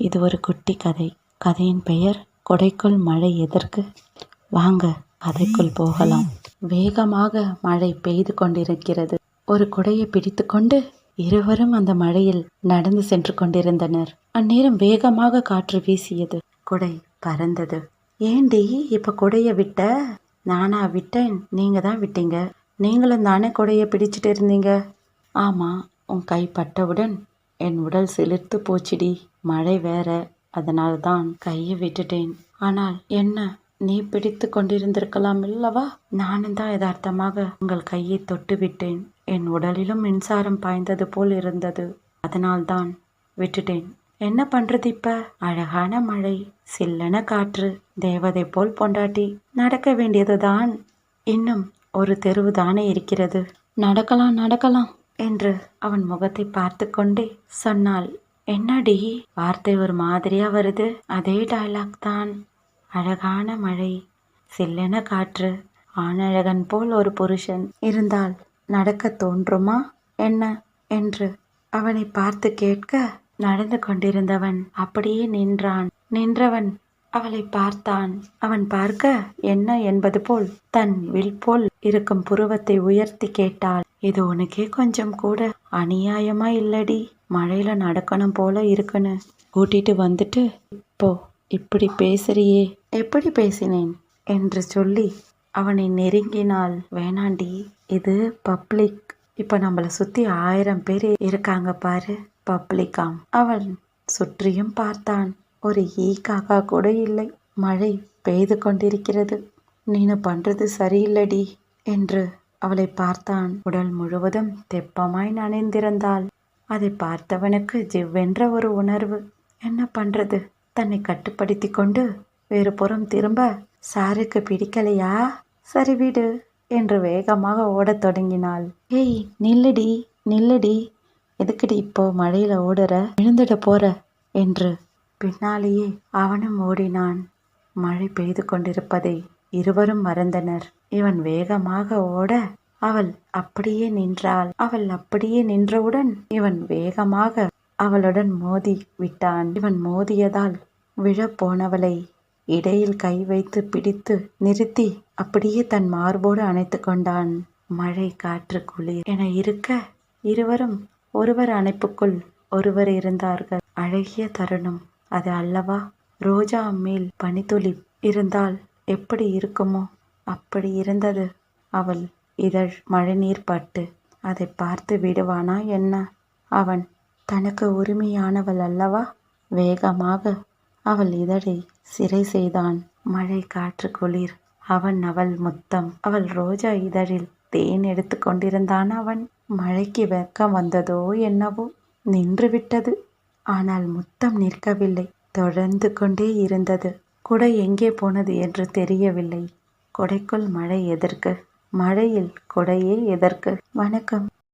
இது ஒரு குட்டி கதை. கதையின் பெயர் கொடைக்குள் மழை எதற்கு? வாங்க கதைக்குள் போகலாம். வேகமாக மழை பெய்து கொண்டிருக்கிறது. ஒரு குடையை பிடித்துக்கொண்டு இருவரும் அந்த மழையில் நடந்து சென்று கொண்டிருந்தனர். அந்நேரம் வேகமாக காற்று வீசியது. குடை பறந்தது. ஏண்டி இப்ப குடைய விட்ட? நானா விட்டேன். நீங்க தான் விட்டீங்க. நீங்களும் தானே குடைய பிடிச்சிட்டு இருந்தீங்க? ஆமா உன் கை பட்டவுடன் என் உடல் சிலிர்த்து போச்சுடி. மழை வேற. அதனால் தான் கையை விட்டுட்டேன். ஆனால் என்ன நீ பிடித்து கொண்டிருந்திருக்கலாம் இல்லவா? நானும் தான் யதார்த்தமாக உங்கள் கையை தொட்டு விட்டேன். என் உடலிலும் மின்சாரம் பாய்ந்தது போல் இருந்தது. அதனால்தான் விட்டுட்டேன். என்ன பண்றது இப்ப? அழகான மழை சில்லன காற்று தேவதை போல் பொண்டாட்டி. நடக்க வேண்டியதுதான். இன்னும் ஒரு தெருவு தானே இருக்கிறது. நடக்கலாம் நடக்கலாம் என்று அவன் முகத்தை பார்த்து கொண்டே சொன்னாள். என்னடி? வார்த்தை ஒரு மாதிரியா வருது. அதே டயலாக் தான். அழகான மழை சில்லென காற்று ஆணழகன் போல் ஒரு புருஷன் இருந்தால் நடக்க தோன்றுமா? என்ன? என்று அவனை பார்த்து கேட்க நடந்து கொண்டிருந்தவன் அப்படியே நின்றான். நின்றவன் அவளை பார்த்தான். அவன் பார்க்க என்ன என்பது போல் தன் வில் போல் இருக்கும் புருவத்தை உயர்த்தி கேட்டாள். இது உனக்கே கொஞ்சம் கூட அநியாயமா இல்லடி? மழையில் நடக்கணும் போல இருக்குன்னு. கூட்டிட்டு வந்துட்டு இப்போ இப்படி பேசுறியே. எப்படி பேசினேன்? என்று சொல்லி அவனை நெருங்கினால். வேணாண்டி இது பப்ளிக். இப்போ நம்மளை சுற்றி ஆயிரம் பேர் இருக்காங்க பாரு பப்ளிக்காம். அவன் சுற்றியும் பார்த்தான். ஒரு ஈ காக்கா கூட இல்லை. மழை பெய்து கொண்டிருக்கிறது. நீனு பண்ணுறது சரியில்லடி என்று அவளை பார்த்தான். உடல் முழுவதும் தெப்பமாய் நனைந்திருந்தாள். அதை பார்த்தவனுக்கு ஜிவ்வென்ற ஒரு உணர்வு. என்ன பண்ணுறது தன்னை கட்டுப்படுத்தி கொண்டு வேறு புறம் திரும்ப சாருக்கு பிடிக்கலையா? சரி விடு என்று வேகமாக ஓடத் தொடங்கினாள். ஏய் நில்லுடி நில்லுடி. எதுக்குடி இப்போ மழையில் ஓடுற? விழுந்துட போற என்று பின்னாலேயே அவனும் ஓடினான். மழை பெய்து கொண்டிருப்பதை இருவரும் மறந்தனர். இவன் வேகமாக ஓட அவள் அப்படியே நின்றாள். அவள் அப்படியே நின்றவுடன் இவன் வேகமாக அவளுடன் மோதி விட்டான். இவன் மோதியதால் விழப்போனவளை இடையில் கை வைத்து பிடித்து நிறுத்தி அப்படியே தன் மார்போடு அணைத்து கொண்டான். மழை காற்று குளிர் என இருக்க இருவரும் ஒருவர் அணைப்புக்குள் ஒருவர் இருந்தார்கள். அழகிய தருணம். அது அல்லவா? ரோஜா மேல் பனித்துளி இருந்தால் எப்படி இருக்குமோ அப்படி இருந்தது அவள். இதழ் மழைநீர் பட்டு அதை பார்த்து விடுவானா என்ன? அவன் தனக்கு உரிமையானவள் அல்லவா? வேகமாக அவள் இதழை சிறை செய்தான். மழை காற்று குளிர். அவன் அவள் முத்தம். அவள் ரோஜா இதழில் தேன் எடுத்து கொண்டிருந்தான் அவன். மழைக்கு வெக்கம் வந்ததோ என்னவோ நின்று விட்டது. ஆனால் முத்தம் நிற்கவில்லை. தொடர்ந்து கொண்டே இருந்தது. குடை எங்கே போனது என்று தெரியவில்லை. கொடைக்குள் மழை எதற்கு? மழையில் கொடையே எதற்கு? வணக்கம்.